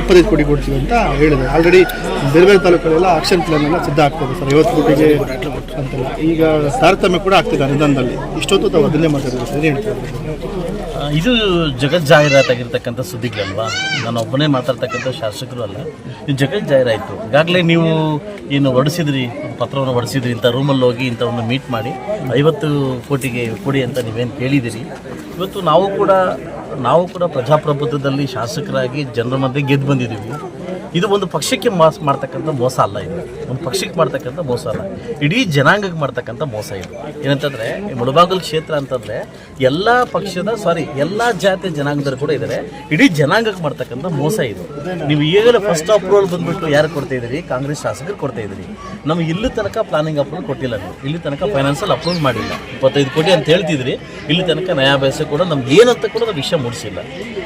ಇಪ್ಪತ್ತೈದು ಕೋಟಿ ಕೊಡ್ತೀವಿ ಅಂತ ಹೇಳಿದೆ. ಆಲ್ರೆಡಿ ಬೇರೆ ಬೇರೆ ತಾಲೂಕಲ್ಲೆಲ್ಲ ಆಕ್ಷನ್ ಪ್ಲಾನ್ ಎಲ್ಲ ಸಿದ್ಧ ಆಗ್ತದೆ ಸರ್. ಐವತ್ತು ಕೋಟಿಗೆ ಈಗ ತಾರತಮ್ಯ ಕೂಡ ಆಗ್ತದೆ ಅನುದಾನದಲ್ಲಿ. ಇಷ್ಟೊತ್ತು ತಾವು ಅದನ್ನೇ ಮಾತಾಡಿದ್ರು ಸರ್. ಇದು ಜಗತ್ ಜಾಹೀರಾತಾಗಿರ್ತಕ್ಕಂಥ ಸುದ್ದಿಗಳಲ್ವಾ? ನಾನು ಒಬ್ಬನೇ ಮಾತಾಡ್ತಕ್ಕಂಥ ಶಾಸಕರು ಅಲ್ಲ. ಇದು ಜಗತ್ ಜಾಹೀರಾಯಿತು. ಈಗಾಗಲೇ ನೀವು ಏನು ಹೊಡಿಸಿದ್ರಿ, ಪತ್ರವನ್ನು ಹೊಡೆಸಿದ್ರಿ, ಇಂಥ ರೂಮಲ್ಲಿ ಹೋಗಿ ಇಂಥವನ್ನು ಮೀಟ್ ಮಾಡಿ, ಐವತ್ತು ಕೋಟಿಗೆ ಕೊಡಿ ಅಂತ ನೀವೇನು ಕೇಳಿದಿರಿ. ಇವತ್ತು ನಾವು ಕೂಡ ನಾವು ಕೂಡ ಪ್ರಜಾಪ್ರಭುತ್ವದಲ್ಲಿ ಶಾಸಕರಾಗಿ ಜನರ ಮಧ್ಯೆ ಗೆದ್ದು ಬಂದಿದ್ದೀವಿ. ಇದು ಒಂದು ಪಕ್ಷಕ್ಕೆ ಮಾಸ್ ಮಾಡ್ತಕ್ಕಂಥ ಮೋಸ ಅಲ್ಲ ಇದು. ಒಂದು ಪಕ್ಷಕ್ಕೆ ಮಾಡ್ತಕ್ಕಂಥ ಮೋಸ ಅಲ್ಲ. ಇಡೀ ಜನಾಂಗಕ್ಕೆ ಮಾಡ್ತಕ್ಕಂಥ ಮೋಸ ಇದು. ಏನಂತಂದರೆ ಮುಳಬಾಗಲ್ ಕ್ಷೇತ್ರ ಅಂತಂದರೆ, ಎಲ್ಲ ಪಕ್ಷದ ಸಾರಿ ಎಲ್ಲ ಜಾತಿಯ ಜನಾಂಗದವರು ಕೂಡ ಇದ್ದಾರೆ ಇಡೀ ಜನಾಂಗಕ್ಕೆ ಮಾಡ್ತಕ್ಕಂಥ ಮೋಸ ಇದು. ನೀವು ಈಗಲೇ ಫಸ್ಟ್ ಅಪ್ರೂವಲ್ ಬಂದ್ಬಿಟ್ಟು ಯಾರು ಕೊಡ್ತಾ ಇದ್ದೀರಿ? ಕಾಂಗ್ರೆಸ್ ಶಾಸಕರು ಕೊಡ್ತಾ ಇದ್ದೀರಿ. ನಮ್ಗೆ ಇಲ್ಲಿ ತನಕ ಪ್ಲಾನಿಂಗ್ ಅಪ್ರೂವಲ್ ಕೊಟ್ಟಿಲ್ಲ ನೀವು. ಇಲ್ಲಿ ತನಕ ಫೈನಾನ್ಸಲ್ಲಿ ಅಪ್ರೂವ್ ಮಾಡಿಲ್ಲ. ಇಪ್ಪತ್ತೈದು ಕೋಟಿ ಅಂತ ಹೇಳ್ತಿದ್ರಿ. ಇಲ್ಲಿ ತನಕ ನ್ಯಾಯಾಭ್ಯಾಸ ಕೂಡ ನಮ್ಗೆ ಏನಂತ ಕೂಡ ವಿಷಯ ಮೂಡಿಸಿಲ್ಲ.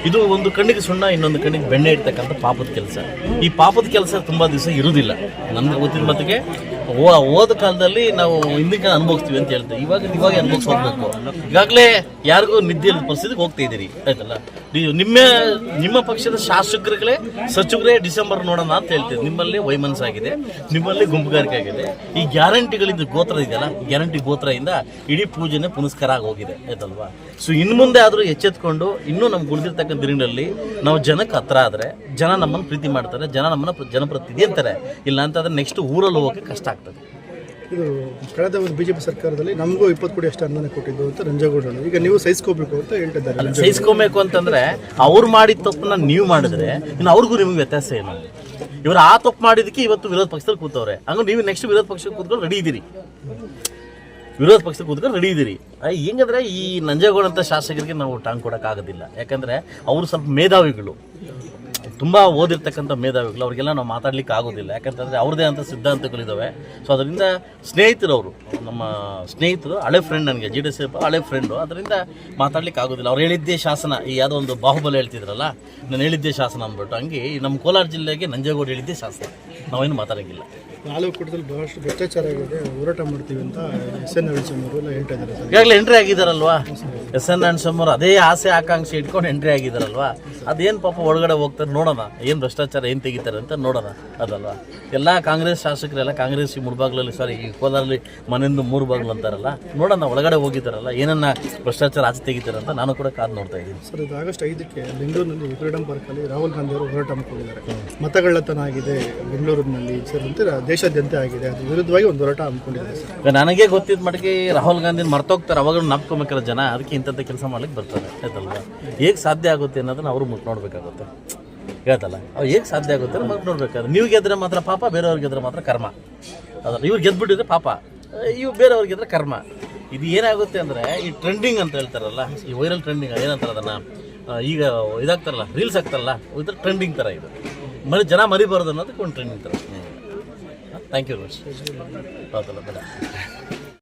ಇದು ಒಂದು ಕಣ್ಣಿಗೆ ಸುಣ್ಣ, ಇನ್ನೊಂದು ಕಣ್ಣಿಗೆ ಬೆಣ್ಣೆ ಇಡ್ತಕ್ಕಂಥ ಪಾಪದ ಕೆಲಸ. ಈ ಪಾಪದ ಕೆಲಸ ತುಂಬ ದಿವಸ ಇರುವುದಿಲ್ಲ. ನನಗೆ ಗೊತ್ತಿನ ಮಟ್ಟಿಗೆ ಓದ ಕಾಲದಲ್ಲಿ ನಾವು ಹಿಂದಿನ ಅನುಭವಿಸ್ತೀವಿ ಅಂತ ಹೇಳ್ತೀವಿ. ಇವಾಗ ಇವಾಗ ಅನುಭವಿಸ್ ಹೋಗ್ಬೇಕು. ಈಗಾಗಲೇ ಯಾರಿಗೂ ನಿದ್ದೆ ಇಲ್ಲದ ಪರಿಸ್ಥಿತಿಗೆ ಹೋಗ್ತಾ ಇದ್ದೀರಿ, ಆಯ್ತಲ್ಲ? ನಿಮ್ಮ ನಿಮ್ಮ ಪಕ್ಷದ ಶಾಸಕರುಗಳೇ ಸಚಿವರೇ ಡಿಸೆಂಬರ್ ನೋಡೋಣ ಅಂತ ಹೇಳ್ತೀವಿ ನಿಮ್ಮಲ್ಲಿ ವೈಮನಸ್ಸಾಗಿದೆ, ನಿಮ್ಮಲ್ಲಿ ಗುಂಪುಗಾರಿಕೆ ಆಗಿದೆ. ಈ ಗ್ಯಾರಂಟಿಗಳಿಂದ ಗೋತ್ರ ಇದೆಯಲ್ಲ, ಗ್ಯಾರಂಟಿ ಗೋತ್ರದಿಂದ ಇಡೀ ಪೂಜೆನೇ ಪುನಸ್ಕಾರ ಆಗಿ ಹೋಗಿದೆ, ಆಯ್ತಲ್ವಾ? ಸೊ ಇನ್ನು ಮುಂದೆ ಆದರೂ ಎಚ್ಚೆತ್ಕೊಂಡು ಇನ್ನೂ ನಮ್ಗೆ ಉಳಿದಿರ್ತಕ್ಕಂಥ ದಿನಗಳಲ್ಲಿ ನಾವು ಜನಕ್ಕೆ ಹತ್ರ ಆದರೆ, ಜನ ನಮ್ಮನ್ನು ಪ್ರೀತಿ ಮಾಡ್ತಾರೆ, ಜನ ನಮ್ಮನ್ನು ಪ್ರ- ಜನಪ್ರತಿನಿಧಿ ಅಂತಾರೆ. ಇಲ್ಲ ಅಂತಂದ್ರೆ ನೆಕ್ಸ್ಟ್ ಊರಲ್ಲಿ ಹೋಗೋಕ್ಕೆ ಕಷ್ಟ ಆಗ್ತದೆ. ಇದು ಕಳೆದ ಒಂದು ಬಿಜೆಪಿ ಸರ್ಕಾರದಲ್ಲಿ ನಮಗೂ ಇಪ್ಪತ್ತು ಕೋಟಿ ಅಷ್ಟು ಅನುದಾನ ಕೊಟ್ಟಿದ್ದು ಅಂತ ರಂಜೇಗೌಡ ಈಗ ನೀವು ಸಹಿಸ್ಕೋಬೇಕು ಅಂತ ಹೇಳ್ತಿದ್ದಾರೆ ಸಹಿಸ್ಕೋಬೇಕು ಅಂತಂದ್ರೆ ಅವ್ರು ಮಾಡಿದ ತಪ್ಪನ್ನ ನೀವು ಮಾಡಿದ್ರೆ ಇನ್ನು ಅವ್ರಿಗೂ ನಿಮ್ಗೆ ವ್ಯತ್ಯಾಸ ಏನು ಇವರು ಆ ತಪ್ಪು ಮಾಡಿದಕ್ಕೆ ಇವತ್ತು ವಿರೋಧ ಪಕ್ಷದಲ್ಲಿ ಕೂತವ್ರೆ. ಹಂಗ ನೀವು ನೆಕ್ಸ್ಟ್ ವಿರೋಧ ಪಕ್ಷಕ್ಕೆ ಕೂತ್ಕೊಂಡು ರೆಡಿ ಇದ್ದೀರಿ. ವಿರೋಧ ಪಕ್ಷಕ್ಕೆ ಕೂತ್ಕೊಂಡು ರೆಡಿ ಇದ್ದೀರಿ. ಹೆಂಗಂದ್ರೆ ಈ ನಂಜೇಗೌಡ ಅಂತ ಶಾಸಕರಿಗೆ ನಾವು ಟಾಂಗ್ ಕೊಡೋಕ್ಕಾಗೋದಿಲ್ಲ. ಯಾಕಂದ್ರೆ ಅವರು ಸ್ವಲ್ಪ ಮೇಧಾವಿಗಳು. ತುಂಬ ಓದಿರ್ತಕ್ಕಂಥ ಮೇಧಾವಿಗಳು ಅವರಿಗೆಲ್ಲ ನಾವು ಮಾತಾಡ್ಲಿಕ್ಕೆ ಆಗೋದಿಲ್ಲ. ಯಾಕಂತಂದರೆ ಅವ್ರದ್ದೇ ಅಂತ ಸಿದ್ಧಾಂತಗಳಿದ್ದಾವೆ ಸೊ ಅದರಿಂದ ಸ್ನೇಹಿತರವರು ನಮ್ಮ ಸ್ನೇಹಿತರು ಹಳೆ ಫ್ರೆಂಡ್ ನನಗೆ ಜಿ ಡಿ ಎಸ್ ಹಳೆ ಫ್ರೆಂಡು ಅದರಿಂದ ಮಾತಾಡ್ಲಿಕ್ಕೆ ಆಗೋದಿಲ್ಲ. ಅವ್ರು ಹೇಳಿದ್ದೇ ಶಾಸನ ಈ ಯಾವುದೋ ಒಂದು ಬಾಹುಬಲಿ ಹೇಳ್ತಿದ್ರಲ್ಲ ನಾನು ಹೇಳಿದ್ದೇ ಶಾಸನ ಅಂದ್ಬಿಟ್ಟು ಹಂಗೆ ನಮ್ಮ ಕೋಲಾರ ಜಿಲ್ಲೆಗೆ ನಂಜೇಗೌಡ ಹೇಳಿದ್ದೇ ಶಾಸನ. ನಾವೇನು ಮಾತಾಡೋಂಗಿಲ್ಲ. ನಾಲ್ಕು ಕೂಟದಲ್ಲಿ ಬಹಳಷ್ಟು ಭ್ರಷ್ಟಾಚಾರ ಆಗಿದೆ ಹೋರಾಟ ಮಾಡ್ತೀವಿ ಅಂತ ಎಸ್ ಎನ್ ಎಲ್ಲ ಹೇಳ್ತಾ ಇದ್ದಾರೆ ಈಗಾಗಲೇ ಎಂಟ್ರಿ ಆಗಿದ್ದಾರಲ್ವಾ ಎಸ್ ಎನ್ ಅವರು ಅದೇ ಆಸೆ ಆಕಾಂಕ್ಷೆ ಇಟ್ಕೊಂಡು ಎಂಟ್ರಿ ಆಗಿದಾರಲ್ವಾ ಅದೇನು ಪಾಪ ಒಳಗಡೆ ಹೋಗ್ತಾರೆ ನೋಡೋಣ. ಏನು ಭ್ರಷ್ಟಾಚಾರ ಏನು ತೆಗಿತಾರೆ ಅಂತ ನೋಡೋಣ ಅದಲ್ವಾ? ಎಲ್ಲ ಕಾಂಗ್ರೆಸ್ ಶಾಸಕರೆಲ್ಲ ಕಾಂಗ್ರೆಸ್ ಈ ಮುಳುಬಾಗ್ಲಲ್ಲಿ ಸಾರಿ ಈ ಕೋಲಾರಲ್ಲಿ ಮನೆಯಿಂದ ಮೂರು ಬಾಗ್ಲು ಅಂತಾರಲ್ಲ ನೋಡೋಣ ಒಳಗಡೆ ಹೋಗಿದ್ದಾರಲ್ಲ ಏನನ್ನ ಭ್ರಷ್ಟಾಚಾರ ಆಚೆ ತೆಗಿತಾರೆ ಅಂತ ನಾನು ಕೂಡ ಕಾದು ನೋಡ್ತಾ ಇದ್ದೀನಿ. ಸರ್ ಇದು ಆಗಸ್ಟ್ ಐದಕ್ಕೆ ಬೆಂಗಳೂರಿನಲ್ಲಿ ಫ್ರೀಡಂ ಪಾರ್ಕಲ್ಲಿ ರಾಹುಲ್ ಗಾಂಧಿ ಅವರು ಹೋರಾಟ ಹಮ್ಮಿಕೊಂಡಿದ್ದಾರೆ ಮತಗಳ್ಳತನ ಆಗಿದೆ ಬೆಂಗಳೂರಿನಲ್ಲಿ ಸೇರಿದಂತೆ ದೇಶಾದ್ಯಂತ ಆಗಿದೆ. ಅದ್ರ ವಿರುದ್ಧವಾಗಿ ಒಂದು ಹೋರಾಟ ಹಮ್ಮಿಕೊಂಡಿದ್ದಾರೆ ಸರ್. ನನಗೆ ಗೊತ್ತಿದ್ದ ಮಟ್ಟಿಗೆ ರಾಹುಲ್ ಗಾಂಧಿ ಮರ್ತೋಗ್ತಾರೆ ಅವಾಗ ನಾಪ್ಕೊಬೇಕಾರ ಜನ ಅದಕ್ಕೆ ಇಂಥದ್ದು ಕೆಲಸ ಮಾಡ್ಲಿಕ್ಕೆ ಬರ್ತಾರೆ ಆಯ್ತಲ್ವ ಹೇಗೆ ಸಾಧ್ಯ ಆಗುತ್ತೆ ಅನ್ನೋದನ್ನ ಅವರು ಮುಟ್ ನೋಡಬೇಕಾಗುತ್ತೆ. ಹೇಳ್ತಲ್ಲ ಅವ್ರು ಹೇಗೆ ಸಾಧ್ಯ ಆಗುತ್ತೆ ಮುಟ್ ನೋಡ್ಬೇಕಾದ್ರೆ ನೀವು ಗೆದ್ರೆ ಮಾತ್ರ ಪಾಪ ಬೇರೆಯವ್ರಿಗೆ ಗೆದ್ರೆ ಮಾತ್ರ ಕರ್ಮ. ಅದಲ್ಲ ಇವ್ರು ಗೆದ್ಬಿಟ್ಟಿದ್ರೆ ಪಾಪ, ಇವು ಬೇರೆಯವ್ರಿಗೆ ಗೆದ್ರೆ ಕರ್ಮ. ಇದು ಏನಾಗುತ್ತೆ ಅಂದರೆ, ಈ ಟ್ರೆಂಡಿಂಗ್ ಅಂತ ಹೇಳ್ತಾರಲ್ಲ, ಈ ವೈರಲ್ ಟ್ರೆಂಡಿಂಗ್ ಏನಂತಾರೆ ಅದನ್ನು ಈಗ ಇದಾಗ್ತಾರಲ್ಲ ರೀಲ್ಸ್ ಆಗ್ತಾರಲ್ಲ, ಇದ್ರ ಟ್ರೆಂಡಿಂಗ್ ಥರ ಇದು. ಮರಿ ಜನ ಮರಿಬಾರ್ದು ಅನ್ನೋದಕ್ಕೆ ಒಂದು ಟ್ರೆಂಡಿಂಗ್ ಥರ ಥ್ಯಾಂಕ್ ಯು ವೆರಿ ಮಚ್ ಹೌದಲ್ಲ ಬೇಡ.